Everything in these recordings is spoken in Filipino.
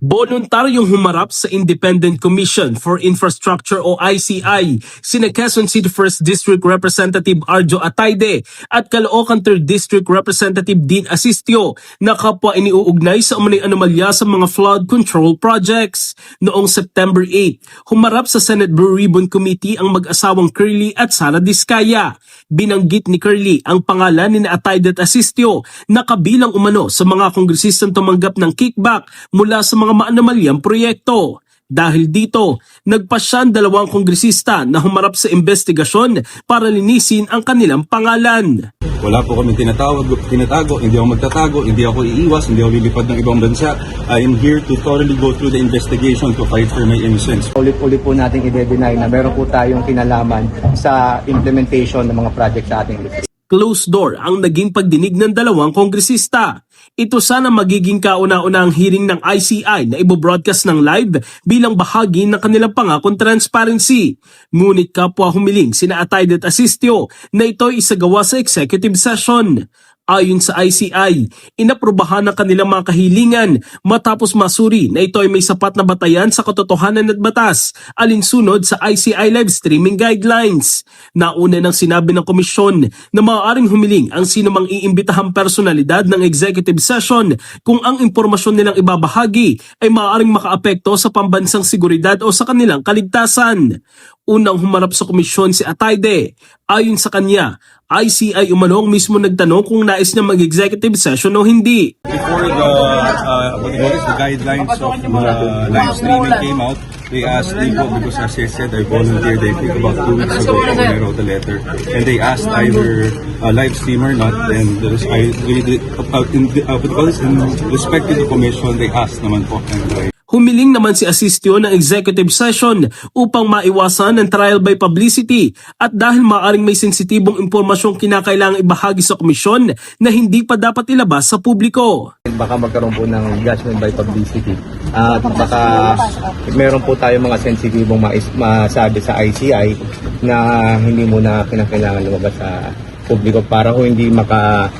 Voluntaryong humarap sa Independent Commission for Infrastructure o ICI, sina Quezon City 1st District Representative Arjo Atayde at Caloocan 3rd District Representative Dean Asistio na kapwa iniuugnay sa umunay anomalya sa mga flood control projects. Noong September 8, humarap sa Senate Blue Ribbon Committee ang mag-asawang Curly at Sara Diskaya. Binanggit ni Curly ang pangalan ni Atayde at Asistio na kabilang umano sa mga kongresistang tumanggap ng kickback mula sa mga maanamalyang proyekto. Dahil dito, nagpasya ang dalawang kongresista na humarap sa investigasyon para linisin ang kanilang pangalan. Wala po kami tinatawag, tinatago, hindi ako magtatago, hindi ako iiwas, hindi ako lilipad ng ibang bansa. I am here to thoroughly go through the investigation to fight for my innocence. Ulit-ulit po nating i-deny na meron po tayong kinalaman sa implementation ng mga project sa ating. Closed door ang naging pagdinig ng dalawang kongresista. Ito sana magiging kauna-unahang hearing ng ICI na ibobroadcast ng live bilang bahagi ng kanilang pangakong transparency. Ngunit kapwa humiling sina Atayde at Asistio na ito'y isagawa sa executive session. Ayon sa ICI, inaprubahan ng kanilang mga kahilingan matapos masuri na ito ay may sapat na batayan sa katotohanan at batas alinsunod sa ICI live streaming guidelines. Nauna nang sinabi ng komisyon na maaaring humiling ang sinumang iimbitahang personalidad ng executive session kung ang impormasyon nilang ibabahagi ay maaaring makaapekto sa pambansang seguridad o sa kanilang kaligtasan. Unang humarap sa komisyon si Atayde. Ayon sa kanya, ICI umanong mismo nagtanong kung nais niya mag-executive session o hindi. Before the, uh, what this, the guidelines of uh, live streaming came out, they asked Ligo, because as I said, I volunteered, I think about two weeks ago when I wrote a letter, and they asked either uh, live stream or not, and I, uh, in, uh, in respect to the commission, they asked naman po, and I Humiling naman si Asistio ng executive session upang maiwasan ang trial by publicity at dahil maaring may sensitibong impormasyong kinakailangang ibahagi sa komisyon na hindi pa dapat ilabas sa publiko. Baka magkaroon po ng judgment by publicity. At baka meron po tayo mga sensitibong masabi sa ICI na hindi muna kinakailangan lumabas sa publiko para ho hindi maka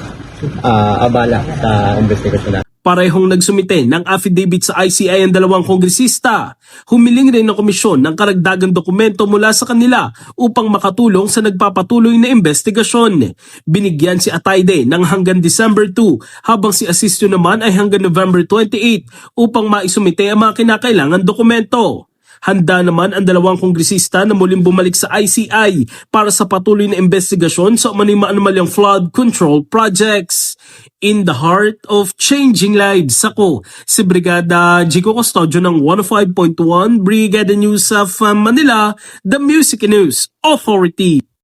ah, abala sa investigasyon natin. Parehong nagsumite ng affidavit sa ICI ang dalawang kongresista. Humiling rin ng komisyon ng karagdagang dokumento mula sa kanila upang makatulong sa nagpapatuloy na investigasyon. Binigyan si Atayde ng hanggang December 2 habang si Asistio naman ay hanggang November 28 upang maisumite ang mga kinakailangan dokumento. Handa naman ang dalawang kongresista na muling bumalik sa ICI para sa patuloy na investigasyon sa umanay maanumalyang flood control projects. In the heart of changing lives, ako si Brigada Jico Custodio ng 105.1 Brigada News of uh, Manila, the Music News Authority.